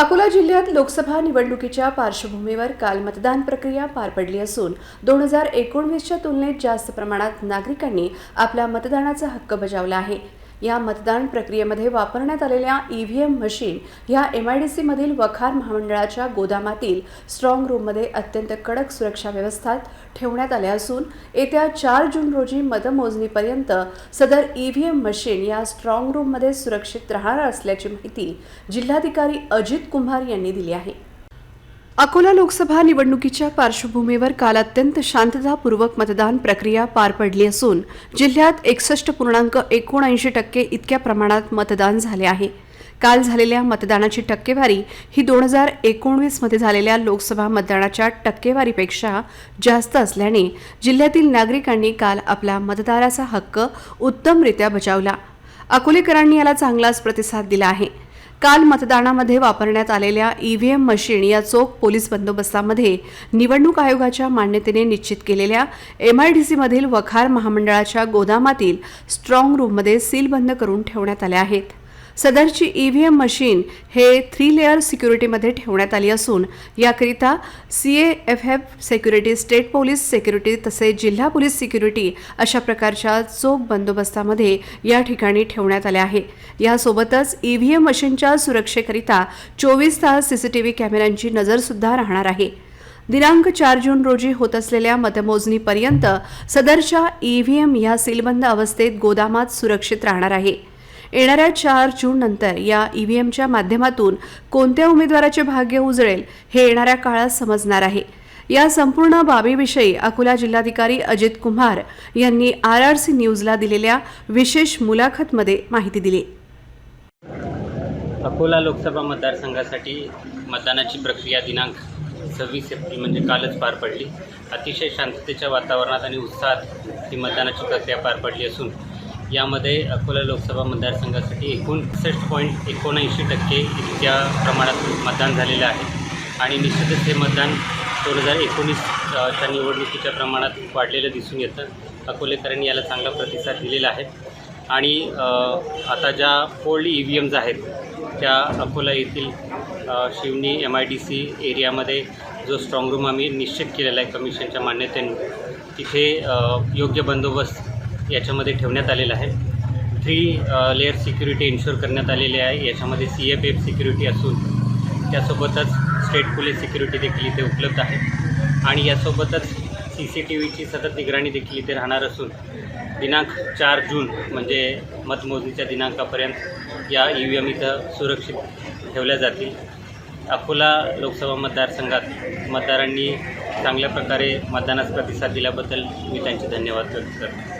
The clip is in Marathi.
अकोला जिल्ह्यात लोकसभा निवडणुकीच्या पार्श्वभूमीवर काल मतदान प्रक्रिया पार पडली असून दोन हजार एकोणवीसच्या तुलनेत जास्त प्रमाणात नागरिकांनी आपला मतदानाचा हक्क बजावला आहे. या मतदान प्रक्रियेमध्ये वापरण्यात आलेल्या ईव्हीएम मशीन ह्या एम आय डी सीमधील वखार महामंडळाच्या गोदामातील स्ट्रॉंग रूममध्ये अत्यंत कडक सुरक्षा व्यवस्था ठेवण्यात आल्या असून येत्या चार जून रोजी मतमोजणीपर्यंत सदर ईव्हीएम मशीन या स्ट्रॉंग रूममध्ये सुरक्षित राहणार असल्याची माहिती जिल्हाधिकारी अजित कुंभार यांनी दिली आहे. अकोला लोकसभा निवडणुकीच्या पार्श्वभूमीवर काल अत्यंत शांततापूर्वक मतदान प्रक्रिया पार पडली असून जिल्ह्यात एकसष्ट पूर्णांक एकोणऐंशी टक्के इतक्या प्रमाणात मतदान झाले आहे. काल झालेल्या मतदानाची टक्केवारी ही दोन हजार एकोणवीसमध्ये झालेल्या लोकसभा मतदानाच्या टक्केवारीपेक्षा जास्त असल्याने जिल्ह्यातील नागरिकांनी काल आपला मतदाराचा हक्क उत्तमरित्या बजावला. अकोलेकरांनी याला चांगलाच प्रतिसाद दिला आहे. काल मतदानामध्ये वापरण्यात आलेल्या ईव्हीएम मशीन या चोख पोलीस बंदोबस्तामध्ये निवडणूक आयोगाच्या मान्यतेने निश्चित केलेल्या एमआयडीसीमधील वखार महामंडळाच्या गोदामातील स्ट्रॉंग रूममध्ये सीलबंद करून ठेवण्यात आल्या आहेत. सदरची ईव्हीएम मशीन हे थ्री लेअर सिक्युरिटीमध्ये ठेवण्यात आली असून याकरिता C A F F security state police security तसेच जिल्हा पोलीस सिक्युरिटी अशा प्रकारच्या चोख बंदोबस्तामध्ये या ठिकाणी ठेवण्यात आल्या आहे यासोबतच ईव्हीएम मशीनच्या सुरक्षेकरिता चोवीस तास सीसीटीव्ही कॅमेऱ्यांची नजरसुद्धा राहणार आहे. दिनांक चार जून रोजी होत असलेल्या मतमोजणीपर्यंत सदरच्या ईव्हीएम या सीलबंद अवस्थेत गोदामात सुरक्षित राहणार आहे. येणाऱ्या चार जून नंतर या ईव्हीएमच्या माध्यमातून कोणत्या उमेदवाराचे भाग्य उजळेल हे येणाऱ्या काळात समजणार आहे. या संपूर्ण बाबीविषयी अकोला जिल्हाधिकारी अजित कुमार यांनी आर आर सी न्यूजला दिलेल्या विशेष मुलाखतमध्ये माहिती दिली. अकोला लोकसभा मतदारसंघासाठी मतदानाची प्रक्रिया दिनांक सव्वीस एप्रिल म्हणजे कालच पार पडली. अतिशय शांततेच्या वातावरणात आणि उत्साहात ही मतदानाची प्रक्रिया पार पडली असून यामध्ये अकोला लोकसभा मतदारसंघासाठी एकूण पॉईंट एकोणऐंशी टक्के इतक्या प्रमाणात मतदान झालेलं आहे. आणि निश्चितच हे मतदान दोन हजार एकोणीसच्या निवडणुकीच्या प्रमाणात वाढलेलं दिसून येतं. अकोलेकरांनी याला चांगला प्रतिसाद दिलेला आहे. आणि आता ज्या फोल्ड ई व्ही एम्स आहेत त्या अकोला येथील Shivani M I D C एरियामध्ये जो स्ट्रॉंग रूम आम्ही निश्चित केलेला आहे कमिशनच्या मान्यतेने तिथे योग्य बंदोबस्त याच्यामध्ये ठेवण्यात आलेला आहे. थ्री लेअर सिक्युरिटी इन्शुअर करण्यात आलेली आहे. याच्यामध्ये सी एफ एफ सिक्युरिटी असून त्यासोबतच स्टेट पोलीस सिक्युरिटी देखील इथे उपलब्ध आहे. आणि यासोबतच सी सी टी व्हीची सतत निगराणी देखील इथे राहणार असून दिनांक चार जून म्हणजे मतमोजणीच्या दिनांकापर्यंत या ई व्ही एम इथं सुरक्षित ठेवल्या जातील. अकोला लोकसभा मतदारसंघात मतदारांनी चांगल्या प्रकारे मतदानास प्रतिसाद दिल्याबद्दल मी त्यांचे धन्यवाद व्यक्त करतो.